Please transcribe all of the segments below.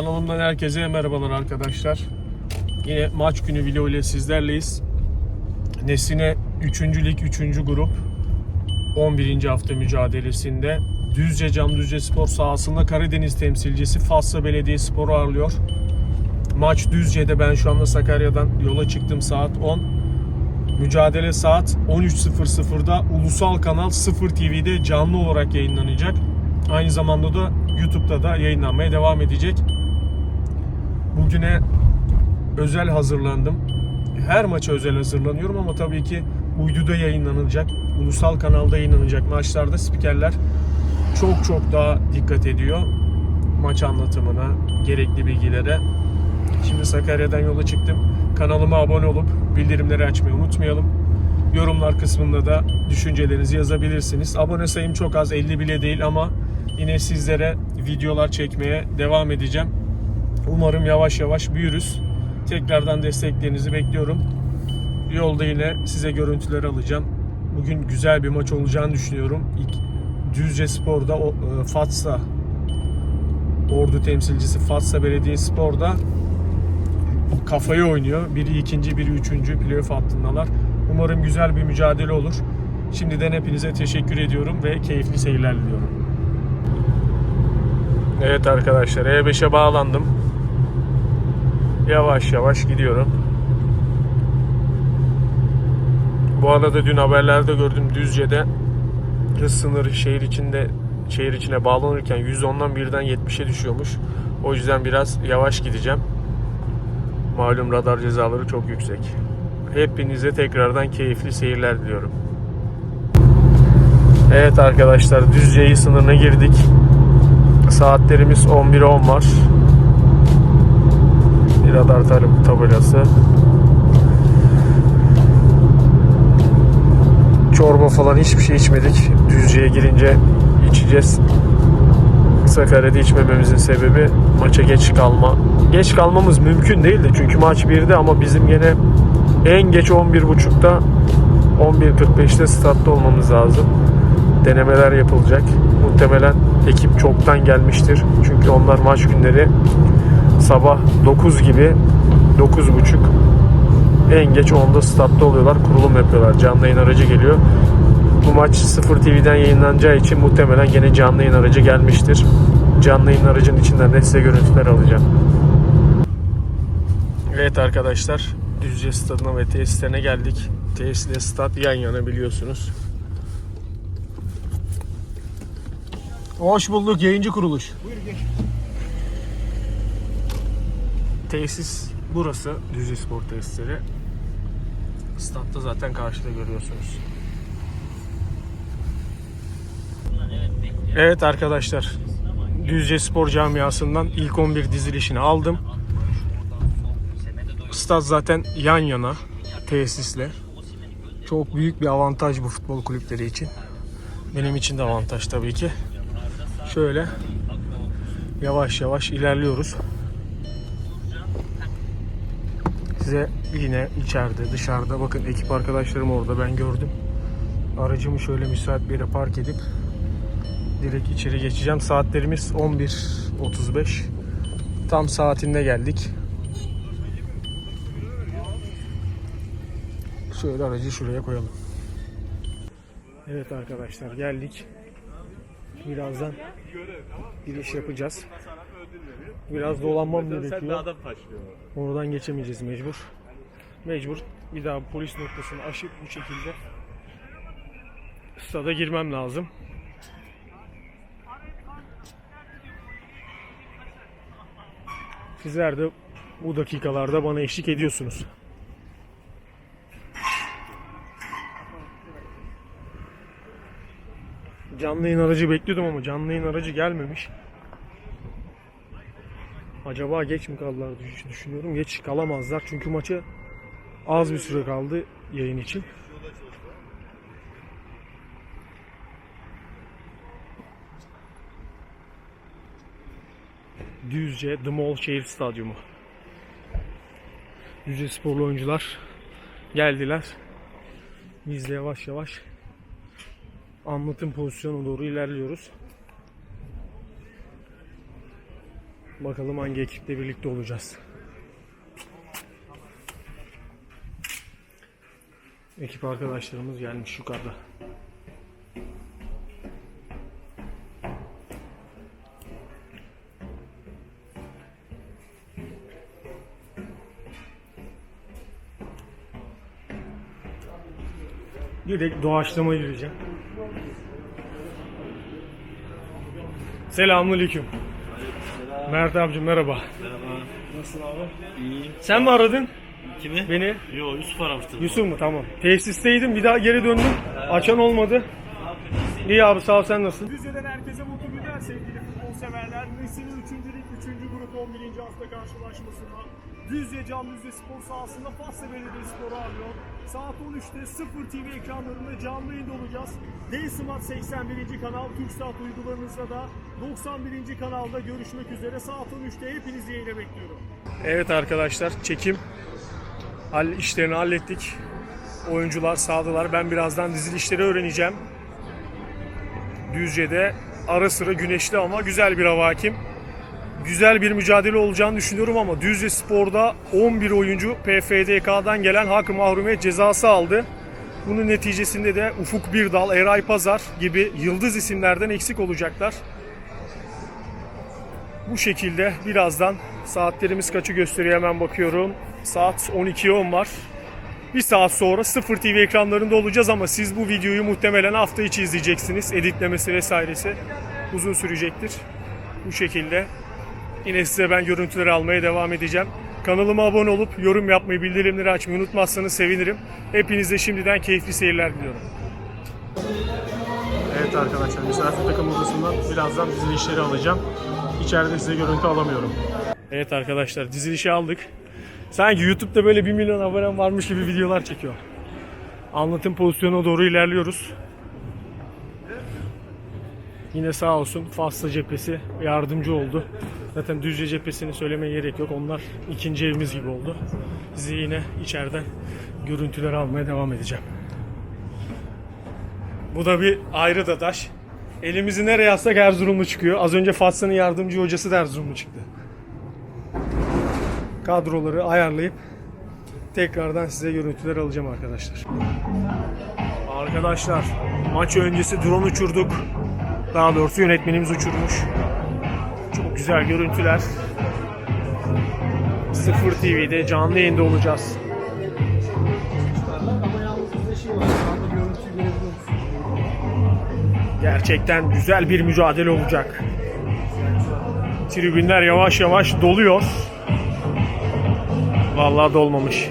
Kanalımdan herkese merhabalar arkadaşlar. Yine maç günü video ile sizlerleyiz. Nesine 3. Lig 3. grup 11. hafta mücadelesinde Düzce Cam Düzce Spor sahasında Karadeniz temsilcisi Fasla Belediyespor'u ağırlıyor. Maç Düzce'de ben şu anda Sakarya'dan yola çıktım saat 10. Mücadele saat 13.00'da Ulusal Kanal 0 TV'de canlı olarak yayınlanacak. Aynı zamanda da YouTube'da da yayınlanmaya devam edecek. Bugüne özel hazırlandım. Her maça özel hazırlanıyorum ama tabii ki uyduda yayınlanacak, ulusal kanalda yayınlanacak maçlarda spikerler çok çok daha dikkat ediyor maç anlatımına, gerekli bilgilere. Şimdi Sakarya'dan yola çıktım. Kanalıma abone olup bildirimleri açmayı unutmayalım. Yorumlar kısmında da düşüncelerinizi yazabilirsiniz. Abone sayım çok az 50 bile değil ama yine sizlere videolar çekmeye devam edeceğim. Umarım yavaş yavaş büyürüz. Tekrardan desteklerinizi bekliyorum. Yolda yine size görüntüler alacağım. Bugün güzel bir maç olacağını düşünüyorum. İlk Düzce Spor'da e, Fatsa Ordu temsilcisi Fatsa Belediyespor'da kafayı oynuyor. Biri ikinci, biri üçüncü playoff hattındalar. Umarım güzel bir mücadele olur. Şimdiden hepinize teşekkür ediyorum ve keyifli seyirler diliyorum. Evet arkadaşlar E5'e bağlandım. Yavaş yavaş gidiyorum. Bu arada dün haberlerde gördüm Düzce'de hız sınırı şehir içinde şehir içine bağlanırken 110'dan birden 70'e düşüyormuş. O yüzden biraz yavaş gideceğim. Malum radar cezaları çok yüksek. Hepinize tekrardan keyifli seyirler diliyorum. Evet arkadaşlar Düzce'yi sınırına girdik. Saatlerimiz 11'e 10 var. Bir radar tabelası. Çorba falan hiçbir şey içmedik. Düzce'ye girince içeceğiz. Sakarya'da içmememizin sebebi maça geç kalma. Geç kalmamız mümkün değildi çünkü maç 1'de ama bizim yine en geç 11.30'da 11.45'te statta olmamız lazım. Denemeler yapılacak. Muhtemelen ekip çoktan gelmiştir. Çünkü onlar maç günleri sabah 9 gibi 9.30 en geç 10'da statta oluyorlar. Kurulum yapıyorlar. Canlı yayın aracı geliyor. Bu maç 0 TV'den yayınlanacağı için muhtemelen gene canlı yayın aracı gelmiştir. Canlı yayın aracının içinden de size görüntüler alacağım. Evet arkadaşlar Düzce Stadı'na ve tesislerine geldik. Tesisle stat yan yana biliyorsunuz. Hoş bulduk yayıncı kuruluş. Tesis burası Düzce Spor Tesisleri. Statta zaten karşıda görüyorsunuz. Evet arkadaşlar. Düzce Spor Camiası'ndan ilk 11 dizilişini aldım. Stad zaten yan yana tesisle. Çok büyük bir avantaj bu futbol kulüpleri için. Benim için de avantaj tabii ki. Şöyle yavaş yavaş ilerliyoruz. Size yine içeride dışarıda bakın ekip arkadaşlarım orada ben gördüm. Aracımı şöyle müsait bir yere park edip direkt içeri geçeceğim. Saatlerimiz 11.35. Tam saatinde geldik. Şöyle aracı şuraya koyalım. Evet arkadaşlar geldik. Birazdan giriş yapacağız. Biraz dolanmam gerekiyor. Oradan geçemeyeceğiz mecbur. Mecbur bir daha polis noktasını aşıp bu şekilde stada girmem lazım. Sizler de bu dakikalarda bana eşlik ediyorsunuz. Canlı yayın aracı bekliyordum ama canlı yayın aracı gelmemiş. Acaba geç mi kaldılar düş- düşünüyorum. Geç kalamazlar çünkü maça az bir süre kaldı yayın için. Düzce The Mall Şehir Stadyumu. Düzce sporlu oyuncular geldiler. Biz de yavaş yavaş anlatım pozisyonuna doğru ilerliyoruz. Bakalım hangi ekiple birlikte olacağız. Ekip arkadaşlarımız gelmiş yukarıda. Direkt doğaçlama gireceğim. Selamünaleyküm. Mert abicim merhaba. Merhaba. Nasılsın abi? İyiyim. Sen mi aradın Kimi? beni? Yo Yusuf aramıştır. Yusuf mu? Tamam. Tesisteydim bir daha geri döndüm. Açan olmadı. İyi abi sağ ol sen nasılsın? Düzce'den herkese mutlu günler sevgili futbol severler. Messi'nin 3. lig 3. grup 11. hafta karşılaşmasında Düzce Can Düzce Spor sahasında Fasla Belediyespor'u ağırlıyor. Saat 13'te 0 TV ekranlarında canlı yayında olacağız. D-Smart 81. kanal TürkSat uygularınızda da 91. kanalda görüşmek üzere. Saat 13'te hepinizi yayına bekliyorum. Evet arkadaşlar çekim işlerini hallettik. Oyuncular sağdalar. Ben birazdan dizilişleri öğreneceğim. Düzce'de ara sıra güneşli ama güzel bir hava hakim. Güzel bir mücadele olacağını düşünüyorum ama Düzce Spor'da 11 oyuncu PFDK'dan gelen hakkı mahrumiyet cezası aldı. Bunun neticesinde de Ufuk Birdal, Eray Pazar gibi yıldız isimlerden eksik olacaklar. Bu şekilde birazdan saatlerimiz kaçı gösteriyor hemen bakıyorum. Saat 12'ye 10 var. Bir saat sonra 0 TV ekranlarında olacağız ama siz bu videoyu muhtemelen hafta içi izleyeceksiniz. Editlemesi vesairesi uzun sürecektir. Bu şekilde yine size ben görüntüleri almaya devam edeceğim. Kanalıma abone olup yorum yapmayı, bildirimleri açmayı unutmazsanız sevinirim. Hepinize şimdiden keyifli seyirler diliyorum. Evet arkadaşlar misafir takım odasından birazdan dizilişleri alacağım. İçeride size görüntü alamıyorum. Evet arkadaşlar dizilişi aldık. Sanki YouTube'da böyle 1 milyon abonem varmış gibi videolar çekiyor. Anlatım pozisyonuna doğru ilerliyoruz. Yine sağ olsun Fasla cephesi yardımcı oldu. Zaten Düzce cephesini söylemeye gerek yok. Onlar ikinci evimiz gibi oldu. Sizi yine içeriden görüntüler almaya devam edeceğim. Bu da bir ayrı dadaş. Elimizi nereye atsak Erzurumlu çıkıyor. Az önce Fatsa'nın yardımcı hocası da Erzurumlu çıktı. Kadroları ayarlayıp tekrardan size görüntüler alacağım arkadaşlar. Arkadaşlar maç öncesi drone uçurduk. Daha doğrusu yönetmenimiz uçurmuş. Çok güzel görüntüler. 0 TV'de canlı yayında olacağız. Gerçekten güzel bir mücadele olacak. Tribünler yavaş yavaş doluyor. Vallahi dolmamış.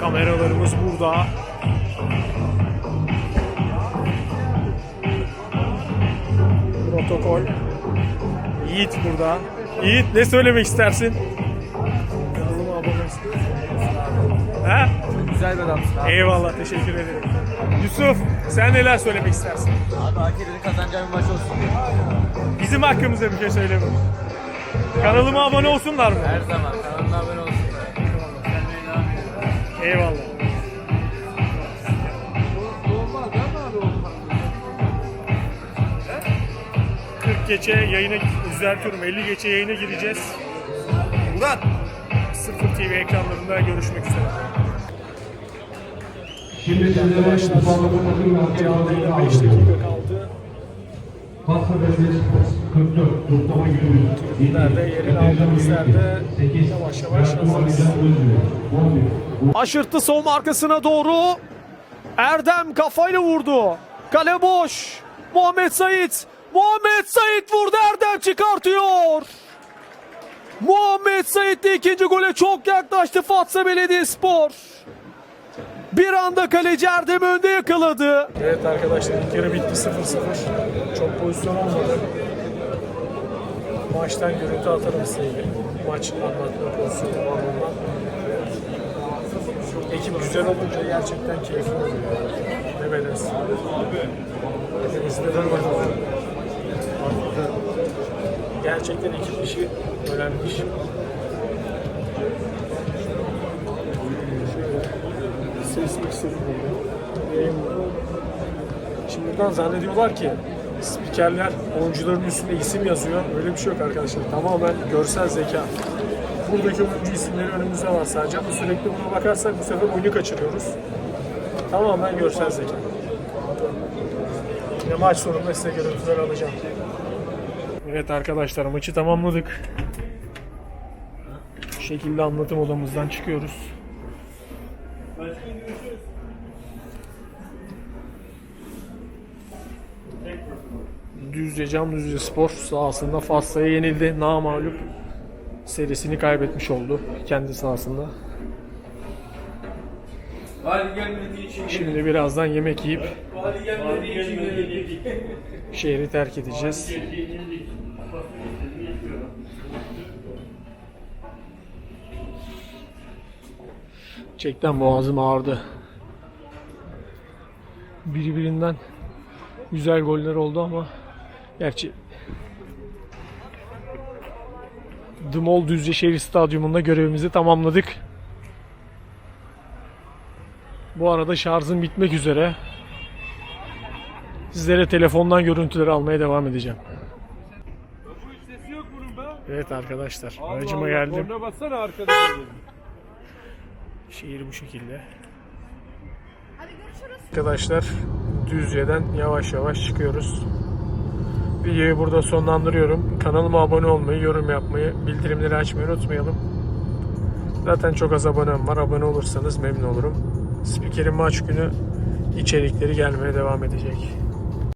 Kameralarımız burada. Protokol. Yiğit burada. Yiğit ne söylemek istersin? Kanalıma abone. Ha? Güzel bir adamsın abi. Eyvallah teşekkür ederim. Yusuf sen neler söylemek istersin? Abi Akir'in kazanacağı bir maç olsun. Bizim hakkımızda bir şey söyleme. Kanalıma abone olsunlar mı? Her zaman kanalına abone olsunlar. Eyvallah. Geçe yayına düzeltiyorum 50 geçe yayına gireceğiz. Murat 0 TV ekranlarında görüşmek üzere. Şimdi sizlere Ufaklık'ın Canlı yayına 5 dakika kaldı. Fasla Belediyespor 44 Mustafa Gülüz. Nerede yerini aldı bizlerde yavaş yavaş hazırız. Aşırttı savunma arkasına doğru. Erdem kafayla vurdu. Kale boş. Muhammed Sait. Muhammed Sait vurdu. Erdem çıkartıyor. Muhammed Sait de ikinci gole çok yaklaştı Fatsa Belediyespor. Bir anda kaleci Erdem önde yakaladı. Evet arkadaşlar ilk yarı bitti 0-0. Çok pozisyon olmadı. Maçtan görüntü atarım size. Maç anlatma pozisyonu bağlamında. Ekip güzel olunca gerçekten keyifli oluyor. Ne bedelsin. Hepimizde de var. Gerçekten ekip işi önemli iş. Ses. Benim Şimdi buradan zannediyorlar ki spikerler oyuncuların üstünde isim yazıyor. Öyle bir şey yok arkadaşlar. Tamamen görsel zeka. Buradaki oyuncu isimleri önümüzde var sadece ama sürekli buna bakarsak bu sefer oyunu kaçırıyoruz. Tamamen görsel zeka. Ve maç sonunda size görüntüler alacağım. Evet arkadaşlar maçı tamamladık. Bu şekilde anlatım odamızdan çıkıyoruz. Düzce Cam Düzce Spor sahasında Fassa'ya yenildi. Namağlup serisini kaybetmiş oldu kendi sahasında. Vali gelmediği için Şimdi birazdan yemek yiyip Vali gelmediği için yenildik. şehri terk edeceğiz. Çekten boğazım ağrıdı. Birbirinden güzel goller oldu ama gerçi Dımol Düzce Şehir Stadyumunda görevimizi tamamladık. Bu arada şarjım bitmek üzere. Sizlere telefondan görüntüleri almaya devam edeceğim. Evet arkadaşlar, Allah aracıma Allah, geldim. Korna bassana arkada. Şehir bu şekilde. Arkadaşlar Düzce'den yavaş yavaş çıkıyoruz. Videoyu burada sonlandırıyorum. Kanalıma abone olmayı, yorum yapmayı, bildirimleri açmayı unutmayalım. Zaten çok az abonem var. Abone olursanız memnun olurum. Spikerin maç günü içerikleri gelmeye devam edecek.